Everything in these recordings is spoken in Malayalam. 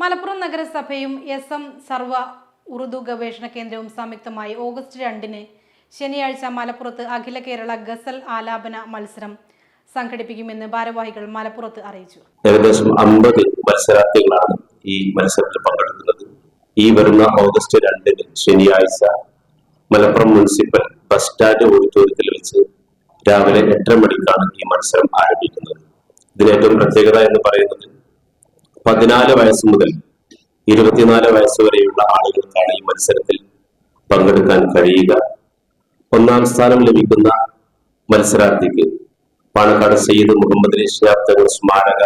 മലപ്പുറം നഗരസഭയും എസ് എം സർവ ഉറുദു ഗവേഷണ കേന്ദ്രവും സംയുക്തമായി ഓഗസ്റ്റ് രണ്ടിന് ശനിയാഴ്ച മലപ്പുറത്ത് അഖില കേരള ഗസൽ ആലാപന മത്സരം സംഘടിപ്പിക്കുമെന്ന് ഭാരവാഹികൾ മലപ്പുറത്ത് അറിയിച്ചു. ഏകദേശം അമ്പത് മത്സരാർത്ഥികളാണ് ഈ മത്സരത്തിൽ പങ്കെടുക്കുന്നത്. ഈ വരുന്ന ഓഗസ്റ്റ് രണ്ടിന് ശനിയാഴ്ച മലപ്പുറം മുനിസിപ്പൽ ബസ് സ്റ്റാൻഡ് ഓഡിറ്റോറിയത്തിൽ വെച്ച് രാവിലെ എട്ടര മണിക്കാണ് ഈ മത്സരം ആരംഭിക്കുന്നത്. ഇതിന് ഏറ്റവും പ്രത്യേകത എന്ന് പറയുന്നത് പതിനാല് വയസ്സ് മുതൽ ഇരുപത്തിനാല് വയസ്സ് വരെയുള്ള ആളുകൾക്കാണ് ഈ മത്സരത്തിൽ പങ്കെടുക്കാൻ കഴിയുക. ഒന്നാം സ്ഥാനം ലഭിക്കുന്ന മത്സരാർത്ഥിക്ക് പാണക്കാട് സയ്യിദ് മുഹമ്മദ് തങ്ങൾ സ്മാരക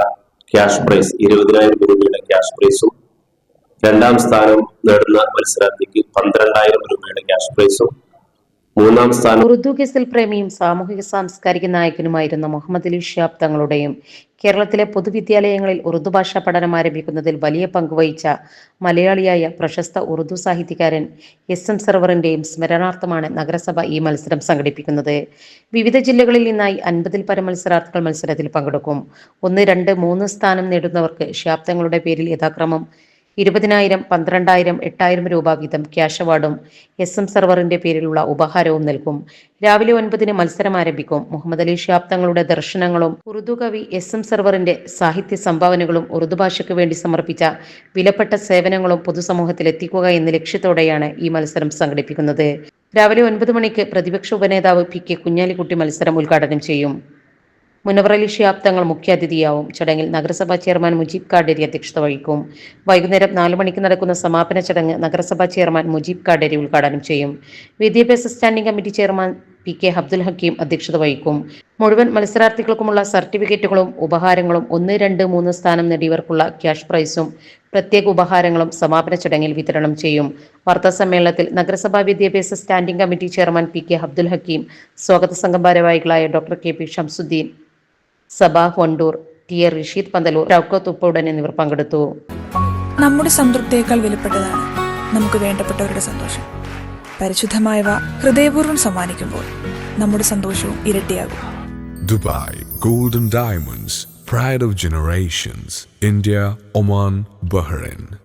ക്യാഷ് പ്രൈസ് ഇരുപതിനായിരം രൂപയുടെ ക്യാഷ് പ്രൈസും രണ്ടാം സ്ഥാനം നേടുന്ന മത്സരാർത്ഥിക്ക് പന്ത്രണ്ടായിരം രൂപയുടെ ക്യാഷ് പ്രൈസും മൂന്നാം സ്ഥാനം ഉറുദു കേസിൽ പ്രേമിയും സാമൂഹിക സാംസ്കാരിക നായകനുമായിരുന്ന മുഹമ്മദ് അലി ഷിയാബ് തങ്ങളുടെയും കേരളത്തിലെ പൊതുവിദ്യാലയങ്ങളിൽ ഉറുദു ഭാഷാ പഠനം ആരംഭിക്കുന്നതിൽ വലിയ പങ്കുവഹിച്ച മലയാളിയായ പ്രശസ്ത ഉറുദു സാഹിത്യകാരൻ എസ് എം സർവറിന്റെയും സ്മരണാർത്ഥമാണ് നഗരസഭ ഈ മത്സരം സംഘടിപ്പിക്കുന്നത്. വിവിധ ജില്ലകളിൽ നിന്നായി അൻപതിൽ പരം മത്സരാർത്ഥികൾ മത്സരത്തിൽ പങ്കെടുക്കും. ഒന്ന് രണ്ട് മൂന്ന് സ്ഥാനം നേടുന്നവർക്ക് ഷിയാബ് തങ്ങളുടെ പേരിൽ യഥാക്രമം ഇരുപതിനായിരം പന്ത്രണ്ടായിരം എട്ടായിരം രൂപ വീതം ക്യാഷ് അവാർഡും എസ് എം സർവറിന്റെ പേരിലുള്ള ഉപഹാരവും നൽകും. രാവിലെ ഒൻപതിന് മത്സരം ആരംഭിക്കും. മുഹമ്മദ് അലി ഷിയാബ് തങ്ങളുടെ ദർശനങ്ങളും ഉറുദു കവി എസ് എം സർവറിന്റെ സാഹിത്യ സംഭാവനകളും ഉറുദു ഭാഷയ്ക്ക് വേണ്ടി സമർപ്പിച്ച വിലപ്പെട്ട സേവനങ്ങളും പൊതുസമൂഹത്തിൽ എത്തിക്കുക എന്ന ലക്ഷ്യത്തോടെയാണ് ഈ മത്സരം സംഘടിപ്പിക്കുന്നത്. രാവിലെ ഒൻപത് മണിക്ക് പ്രതിപക്ഷ ഉപനേതാവ് പി കെ കുഞ്ഞാലിക്കുട്ടി മത്സരം ഉദ്ഘാടനം ചെയ്യും. മുനവർ അലി ഷിയാബ് തങ്ങൾ മുഖ്യാതിഥിയാവും. ചടങ്ങിൽ നഗരസഭാ ചെയർമാൻ മുജീബ് കാഡേരി അധ്യക്ഷത വഹിക്കും. വൈകുന്നേരം നാല് മണിക്ക് നടക്കുന്ന സമാപന ചടങ്ങ് നഗരസഭാ ചെയർമാൻ മുജീബ് കാഡേരി ഉദ്ഘാടനം ചെയ്യും. വിദ്യാഭ്യാസ standing committee chairman P K Abdul Hakeem അധ്യക്ഷത വഹിക്കും. മുഴുവൻ മത്സരാർത്ഥികൾക്കുമുള്ള സർട്ടിഫിക്കറ്റുകളും ഉപഹാരങ്ങളും ഒന്ന് രണ്ട് മൂന്ന് സ്ഥാനം നേടിയവർക്കുള്ള ക്യാഷ് പ്രൈസും പ്രത്യേക ഉപഹാരങ്ങളും സമാപന ചടങ്ങിൽ വിതരണം ചെയ്യും. വാർത്താ സമ്മേളനത്തിൽ നഗരസഭാ വിദ്യാഭ്യാസ standing committee chairman P K Abdul Hakeem സ്വാഗത സംഘം ഭാരവാഹികളായ doctor K P Shamsuddin Sabah Wandoor T A Rasheed Panthalur Shoukath Upputan എന്നിവർ പങ്കെടുത്തു. നമ്മുടെ സംതൃപ്തിയേക്കാൾ വിലപ്പെട്ടതാണ് നമുക്ക് വേണ്ടപ്പെട്ടവരുടെ സന്തോഷം. പരിശുദ്ധമായവ ഹൃദയപൂർവം സമ്മാനിക്കുമ്പോൾ നമ്മുടെ സന്തോഷവും ഇരട്ടിയാകും. Dubai golden diamonds pride of generations India Oman Bahrain.